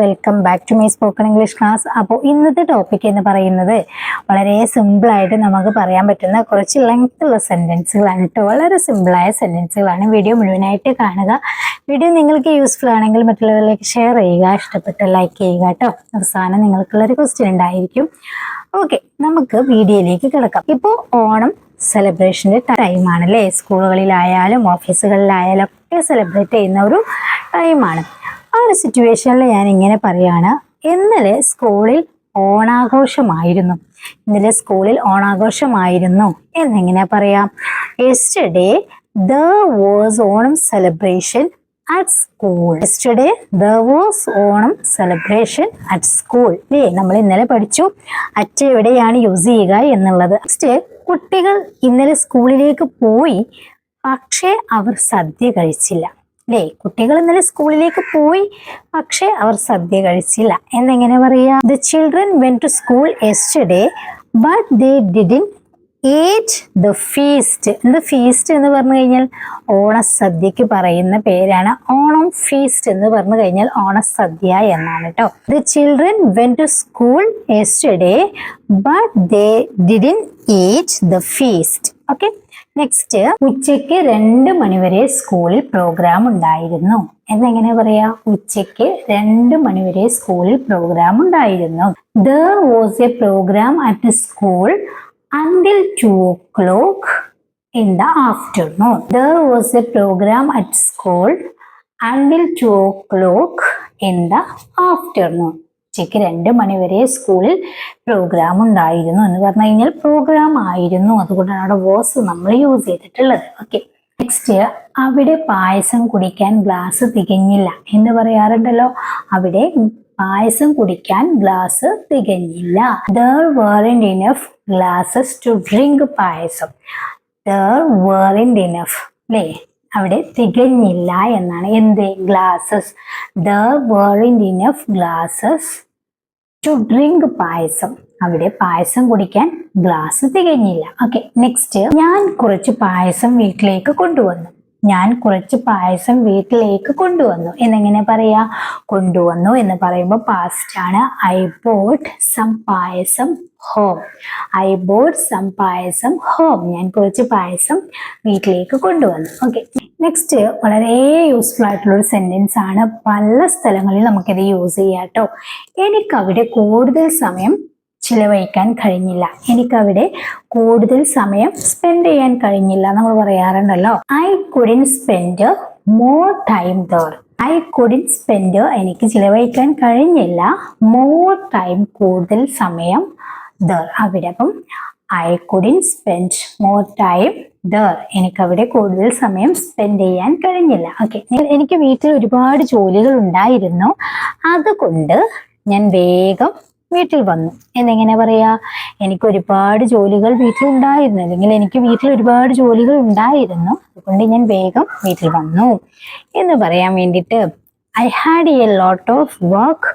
Welcome back to my spoken English class അപ്പോൾ ഇന്നത്തെ topic എന്ന് പറയുന്നത് വളരെ സിമ്പിളായിട്ട് നമുക്ക് പറയാൻ പറ്റുന്ന കുറച്ച് ലെങ്ത് ഉള്ള സെന്റൻസുകളാണ് കേട്ടോ വളരെ സിമ്പിളായ സെന്റൻസുകളാണ് വീഡിയോ മുഴുവനായിട്ട് കാണുക. വീഡിയോ നിങ്ങൾക്ക് യൂസ്ഫുൾ ആണെങ്കിൽ മറ്റുള്ളവരിലേക്ക് ഷെയർ ചെയ്യുക. ഇഷ്ടപ്പെട്ട ലൈക്ക് ചെയ്യുക കേട്ടോ അവസാനം നിങ്ങൾക്കുള്ളൊരു ക്വസ്റ്റ്യൻ ഉണ്ടായിരിക്കും. ഓക്കെ നമുക്ക് വീഡിയോയിലേക്ക് കിടക്കാം. ഇപ്പോൾ ഓണം സെലിബ്രേഷന്റെ ടൈമാണ് അല്ലേ സ്കൂളുകളിലായാലും ഓഫീസുകളിലായാലും ഒക്കെ സെലിബ്രേറ്റ് ചെയ്യുന്ന ഒരു ടൈമാണ് ആ ഒരു സിറ്റുവേഷനിൽ ഞാൻ ഇങ്ങനെ പറയാണ് ഇന്നലെ സ്കൂളിൽ ഓണാഘോഷമായിരുന്നു. ഇന്നലെ സ്കൂളിൽ ഓണാഘോഷമായിരുന്നു എന്നെങ്ങനെ പറയാം. Yesterday there was Onam celebration at school yesterday there was Onam celebration at school അല്ലേ നമ്മൾ ഇന്നലെ പഠിച്ചു. അറ്റ് എവിടെയാണ് യൂസ് ചെയ്യുക എന്നുള്ളത്. നെക്സ്റ്റ് കുട്ടികൾ ഇന്നലെ സ്കൂളിലേക്ക് പോയി പക്ഷേ അവർ സദ്യ കഴിച്ചില്ല. അല്ലേ? കുട്ടികൾ ഇന്നലെ സ്കൂളിലേക്ക് പോയി പക്ഷെ അവർ സദ്യ കഴിച്ചില്ല. എന്നെങ്ങനെ പറയാ? The children went to school yesterday but they didn't ate the feast എന്ത് ഫീസ്റ്റ് എന്ന് പറഞ്ഞു കഴിഞ്ഞാൽ ഓണസദ്യക്ക് പറയുന്ന പേരാണ്. ഓണം ഫീസ്റ്റ് എന്ന് പറഞ്ഞു കഴിഞ്ഞാൽ ഓണസദ്യ എന്നാണ് കേട്ടോ the children went to school yesterday but they didn't ate the feast okay next ഉച്ചയ്ക്ക് രണ്ട് മണിവരെ സ്കൂളിൽ പ്രോഗ്രാം ഉണ്ടായിരുന്നു എന്നെങ്ങനെ പറയാ ഉച്ചയ്ക്ക് രണ്ട് മണിവരെ സ്കൂളിൽ പ്രോഗ്രാം ഉണ്ടായിരുന്നു there was a programme at school until 2 o'clock in the afternoon. Was a programme at school until to 2 clock in the afternoon. ഉച്ചയ്ക്ക് രണ്ട് മണിവരെ സ്കൂളിൽ പ്രോഗ്രാം ഉണ്ടായിരുന്നു എന്ന് പറഞ്ഞു കഴിഞ്ഞാൽ പ്രോഗ്രാം ആയിരുന്നു. അതുകൊണ്ടാണ് അവിടെ വോസ് നമ്മൾ യൂസ് ചെയ്തിട്ടുള്ളത്. ഓക്കെ നെക്സ്റ്റ് അവിടെ പായസം കുടിക്കാൻ ഗ്ലാസ് തികഞ്ഞില്ല എന്ന് പറയാറുണ്ടല്ലോ. അവിടെ പായസം കുടിക്കാൻ glass തികഞ്ഞില്ല. There weren't enough glasses to drink payasam. There weren't enough അല്ലേ അവിടെ തികഞ്ഞില്ല എന്നാണ്. എന്ത്? Glasses there weren't enough glasses to drink payasam. അവിടെ പായസം കുടിക്കാൻ ഗ്ലാസ് തികഞ്ഞില്ല. ഓക്കെ നെക്സ്റ്റ് ഞാൻ കുറച്ച് പായസം വീട്ടിലേക്ക് കൊണ്ടുവന്നു. ഞാൻ കുറച്ച് പായസം വീട്ടിലേക്ക് കൊണ്ടുവന്നു. എന്നെങ്ങനെ പറയാ? കൊണ്ടുവന്നു എന്ന് പറയുമ്പോൾ പാസ്റ്റ് ആണ്. I bought some payasam home I bought some payasam home ഞാൻ കുറച്ച് പായസം വീട്ടിലേക്ക് കൊണ്ടുവന്നു. ഓക്കെ നെക്സ്റ്റ് വളരെ യൂസ്ഫുൾ ആയിട്ടുള്ള ഒരു സെന്റൻസ് ആണ്. പല സ്ഥലങ്ങളിൽ നമുക്കിത് യൂസ് ചെയ്യാം കേട്ടോ എനിക്കവിടെ കൂടുതൽ സമയം ചിലവഴിക്കാൻ കഴിഞ്ഞില്ല. എനിക്കവിടെ കൂടുതൽ സമയം സ്പെൻഡ് ചെയ്യാൻ കഴിഞ്ഞില്ല നമ്മൾ പറയാറുണ്ടല്ലോ. I couldn't spend more time there I couldn't spend എനിക്ക് ചിലവഴിക്കാൻ കഴിഞ്ഞില്ല. മോർ ടൈം കൂടുതൽ സമയം ദർ അവിടെ അപ്പം I couldn't spend more time there എനിക്കവിടെ കൂടുതൽ സമയം സ്പെൻഡ് ചെയ്യാൻ കഴിഞ്ഞില്ല. ഓക്കെ എനിക്ക് വീട്ടിൽ ഒരുപാട് ജോലികൾ ഉണ്ടായിരുന്നു. അതുകൊണ്ട് ഞാൻ വേഗം വീട്ടിൽ വന്നു. എന്നെങ്ങനെ പറയാ എനിക്ക് ഒരുപാട് ജോലികൾ വീട്ടിൽ ഉണ്ടായിരുന്നു അല്ലെങ്കിൽ എനിക്ക് വീട്ടിൽ ഒരുപാട് ജോലികൾ ഉണ്ടായിരുന്നു. അതുകൊണ്ട് ഞാൻ വേഗം വീട്ടിൽ വന്നു. എന്ന് പറയാൻ വേണ്ടിട്ട് I had a lot of work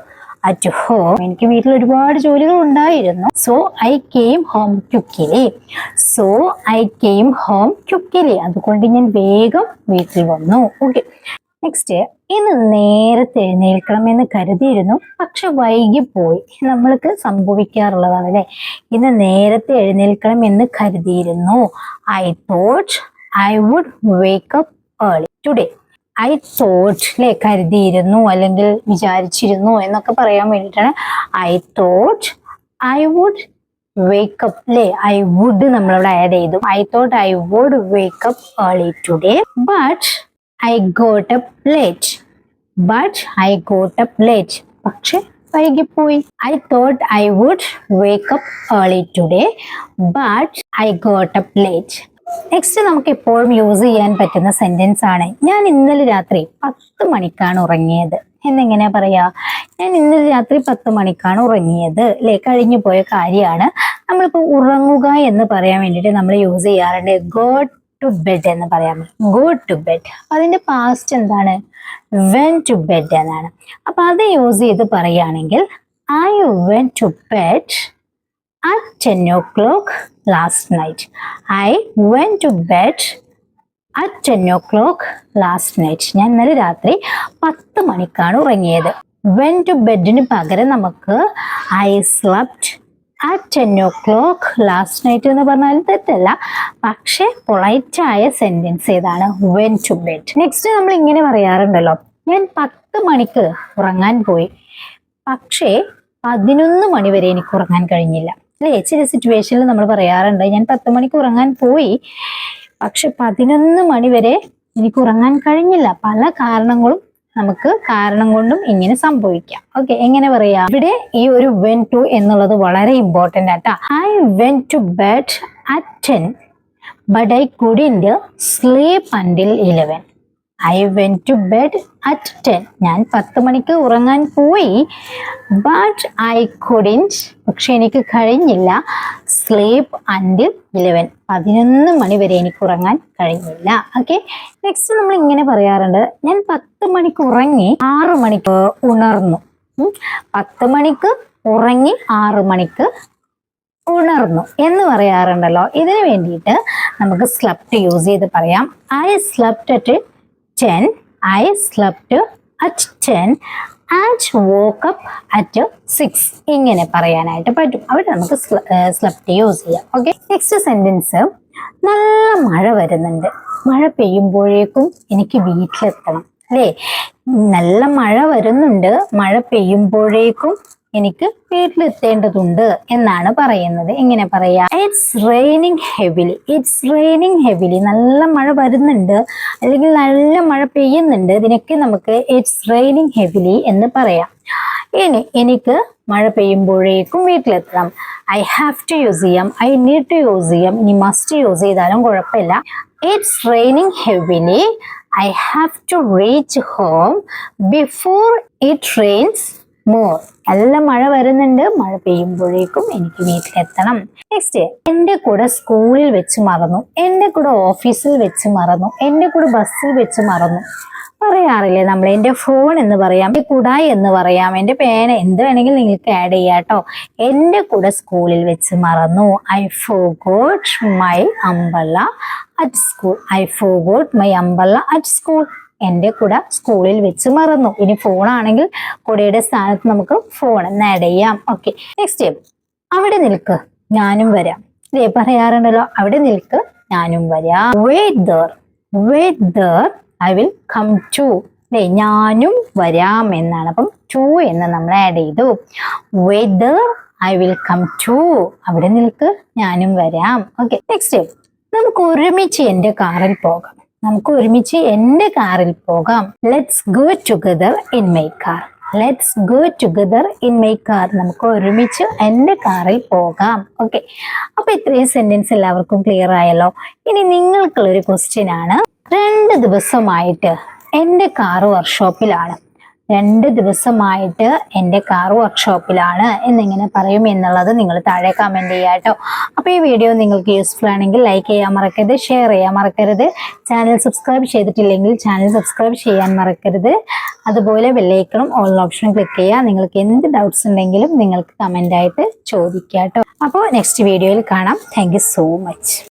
at home എനിക്ക് വീട്ടിൽ ഒരുപാട് ജോലികൾ ഉണ്ടായിരുന്നു. So I came home quickly so I came home quickly അതുകൊണ്ട് ഞാൻ വേഗം വീട്ടിൽ വന്നു. ഓക്കെ നെക്സ്റ്റ് ഇന്ന് നേരത്തെ എഴുന്നേൽക്കണം എന്ന് കരുതിയിരുന്നു. പക്ഷെ വൈകിപ്പോയി. നമ്മൾക്ക് സംഭവിക്കാറുള്ളതാണ് അല്ലേ ഇന്ന് നേരത്തെ എഴുന്നേൽക്കണം എന്ന് കരുതിയിരുന്നു I thought I would wake up early today I thought അല്ലെ കരുതിയിരുന്നു അല്ലെങ്കിൽ വിചാരിച്ചിരുന്നു എന്നൊക്കെ പറയാൻ വേണ്ടിയിട്ടാണ്. I thought I would wake up അല്ലേ ഐ വുഡ് നമ്മളവിടെ ആഡ് ചെയ്തു. I thought I would wake up early today but I got up late but I got up late പക്ഷെ വൈകിപ്പോയി. I thought I would wake up early today but I got up late next നമുക്ക് എപ്പോഴും use ചെയ്യാൻ പറ്റുന്ന sentence ആണ്. ഞാൻ ഇന്നലെ രാത്രി പത്ത് മണിക്കാണ് ഉറങ്ങിയത്. എന്നെങ്ങനെ പറയാ? ഞാൻ ഇന്നലെ രാത്രി പത്ത് മണിക്കാണ് ഉറങ്ങിയത്. അല്ലെ കഴിഞ്ഞു പോയ കാര്യമാണ്. നമ്മളിപ്പോൾ ഉറങ്ങുക എന്ന് പറയാൻ വേണ്ടിയിട്ട് നമ്മൾ യൂസ് ചെയ്യാറുണ്ട്. ഗോ ടു ബെഡ് എന്ന് പറയാം. ഗോ ടു ബെഡ് അതിന്റെ പാസ്റ്റ് എന്താണ്? വെൻ ടു ബെഡ് എന്നാണ്. അപ്പൊ അത് യൂസ് ചെയ്ത് പറയുകയാണെങ്കിൽ I went to bed at 10 o'clock last night. I went to bed at 10 clock last night ഞാൻ ഇന്നലെ രാത്രി പത്ത് മണിക്കാണ് ഉറങ്ങിയത്. വെൻ ടു ബെഡിന് പകരം നമുക്ക് I slept at ten o'clock last night എന്ന് പറഞ്ഞാൽ തെറ്റല്ല. പക്ഷേ പൊളൈറ്റായ സെന്റൻസ് ഏതാണ്? വെൻ ടു ബെഡ് നെക്സ്റ്റ് നമ്മൾ ഇങ്ങനെ പറയാറുണ്ടല്ലോ. ഞാൻ പത്ത് മണിക്ക് ഉറങ്ങാൻ പോയി. പക്ഷേ പതിനൊന്ന് മണി വരെ എനിക്ക് ഉറങ്ങാൻ കഴിഞ്ഞില്ല. അല്ലേ? ചില സിറ്റുവേഷനിൽ നമ്മൾ പറയാറുണ്ട് ഞാൻ പത്ത് മണിക്ക് ഉറങ്ങാൻ പോയി. പക്ഷെ പതിനൊന്ന് മണി വരെ എനിക്ക് ഉറങ്ങാൻ കഴിഞ്ഞില്ല. പല കാരണങ്ങളും നമുക്ക് കാരണം കൊണ്ടും ഇങ്ങനെ സംഭവിക്കാം. ഓക്കെ എങ്ങനെ പറയാം? ഇവിടെ ഈ ഒരു വെൻ ടു എന്നുള്ളത് വളരെ ഇമ്പോർട്ടന്റ് ആട്ടാ. I went to bed at ten but I couldn't sleep until eleven I went to bed at ten ഞാൻ പത്ത് മണിക്ക് ഉറങ്ങാൻ പോയി. ബട്ട് ഐ കുഡിന്റ് പക്ഷെ എനിക്ക് കഴിഞ്ഞില്ല. സ്ലീപ്പ് അൻഡിൽ ഇലവൻ പതിനൊന്ന് മണി വരെ എനിക്ക് ഉറങ്ങാൻ കഴിഞ്ഞില്ല. ഓക്കെ നെക്സ്റ്റ് നമ്മൾ ഇങ്ങനെ പറയാറുണ്ട്. ഞാൻ പത്ത് മണിക്ക് ഉറങ്ങി ആറ് മണിക്ക് ഉണർന്നു. പത്ത് മണിക്ക് ഉറങ്ങി ആറ് മണിക്ക് ഉണർന്നു എന്ന് പറയാറുണ്ടല്ലോ. ഇതിനു വേണ്ടിയിട്ട് നമുക്ക് സ്ലപ്റ്റ് യൂസ് ചെയ്ത് പറയാം. I slept at ten I slept at ten woke up at six ഇങ്ങനെ പറയാനായിട്ട് പറ്റും. അവിടെ നമുക്ക് സ്ലപ്റ്റ് യൂസ് ചെയ്യാം. ഓക്കെ നെക്സ്റ്റ് സെന്റൻസ് നല്ല മഴ വരുന്നുണ്ട്. മഴ പെയ്യുമ്പോഴേക്കും എനിക്ക് വീട്ടിലെത്തണം. അല്ലേ? നല്ല മഴ വരുന്നുണ്ട്. മഴ പെയ്യുമ്പോഴേക്കും എനിക്ക് വീട്ടിലെത്തേണ്ടതുണ്ട് എന്നാണ് പറയുന്നത്. എങ്ങനെ പറയാ? It's raining heavily it's raining heavily നല്ല മഴ വരുന്നുണ്ട്. അല്ലെങ്കിൽ നല്ല മഴ പെയ്യുന്നുണ്ട്. ഇതിനൊക്കെ നമുക്ക് ഇറ്റ്സ് റെയിനിങ് ഹെവിലി എന്ന് പറയാം. ഇനി എനിക്ക് മഴ പെയ്യുമ്പോഴേക്കും വീട്ടിലെത്തണം. ഐ ഹാവ് ടു യൂസ് ചെയ്യാം ഐ നീഡ് ടു യൂസ് ചെയ്യാം ഇനി മസ്റ്റ് യൂസ് ചെയ്താലും കുഴപ്പമില്ല. It's raining heavily I have to reach home before it rains more നല്ല മഴ വരുന്നുണ്ട്. മഴ പെയ്യുമ്പോഴേക്കും എനിക്ക് വീട്ടിലെത്തണം. നെക്സ്റ്റ് എന്റെ കൂടെ സ്കൂളിൽ വെച്ച് മറന്നു. എന്റെ കൂടെ ഓഫീസിൽ വെച്ച് മറന്നു. എന്റെ കൂടെ ബസ്സിൽ വെച്ച് മറന്നു. പറയാറില്ലേ നമ്മൾ എന്റെ ഫോൺ എന്ന് പറയാം എന്റെ കുടായി എന്ന് പറയാം എന്റെ പേന എന്ത് വേണമെങ്കിലും നിങ്ങൾക്ക് ആഡ് ചെയ്യാം കേട്ടോ എന്റെ കൂടെ സ്കൂളിൽ വെച്ച് മറന്നു. I forgot my umbrella at school I forgot my umbrella at school എന്റെ കുട സ്കൂളിൽ വെച്ച് മറന്നു. ഇനി ഫോണാണെങ്കിൽ കുടയുടെ സ്ഥാനത്ത് നമുക്ക് ഫോൺ നടയാം. ഓക്കെ നെക്സ്റ്റ് അവിടെ നിൽക്ക്. ഞാനും വരാം. ഇതേ പറയാറുണ്ടല്ലോ അവിടെ നിൽക്ക്. ഞാനും വരാം. Wait there wait there I will come too അല്ലേ ഞാനും വരാം എന്നാണ്. അപ്പം ടു എന്ന് നമ്മൾ ആഡ് ചെയ്തു. Wait there I will come too അവിടെ നിൽക്ക്. ഞാനും വരാം. ഓക്കെ നെക്സ്റ്റ് നമുക്ക് ഒരുമിച്ച് എന്റെ കാറിൽ പോകാം. നമുക്ക് ഒരുമിച്ച് എന്റെ കാറിൽ പോകാം. Let's go together in my car let's go together in my car നമുക്ക് ഒരുമിച്ച് എന്റെ കാറിൽ പോകാം. ഓക്കെ അപ്പൊ ഇത്രയും സെന്റൻസ് എല്ലാവർക്കും ക്ലിയർ ആയല്ലോ. ഇനി നിങ്ങൾക്കുള്ളൊരു ക്വസ്റ്റ്യൻ ആണ്. രണ്ട് ദിവസമായിട്ട് എന്റെ കാറ് വർക്ക്ഷോപ്പിലാണ് രണ്ട് ദിവസമായിട്ട് എന്റെ കാർ വർക്ക്ഷോപ്പിലാണ് എന്നിങ്ങനെ പറയും എന്നുള്ളത് നിങ്ങൾ താഴെ കമന്റ് ചെയ്യുക കേട്ടോ. അപ്പോൾ ഈ വീഡിയോ നിങ്ങൾക്ക് യൂസ്ഫുൾ ആണെങ്കിൽ ലൈക്ക് ചെയ്യാൻ മറക്കരുത് ഷെയർ ചെയ്യാൻ മറക്കരുത്. ചാനൽ സബ്സ്ക്രൈബ് ചെയ്തിട്ടില്ലെങ്കിൽ ചാനൽ സബ്സ്ക്രൈബ് ചെയ്യാൻ മറക്കരുത്. അതുപോലെ ബെല്ലൈക്കണം ഓൾ ഓപ്ഷൻ ക്ലിക്ക് ചെയ്യുക. നിങ്ങൾക്ക് എന്ത് ഡൗട്ട്സ് ഉണ്ടെങ്കിലും നിങ്ങൾക്ക് കമന്റായിട്ട് ചോദിക്കാം കേട്ടോ. അപ്പോൾ നെക്സ്റ്റ് വീഡിയോയിൽ കാണാം. Thank so much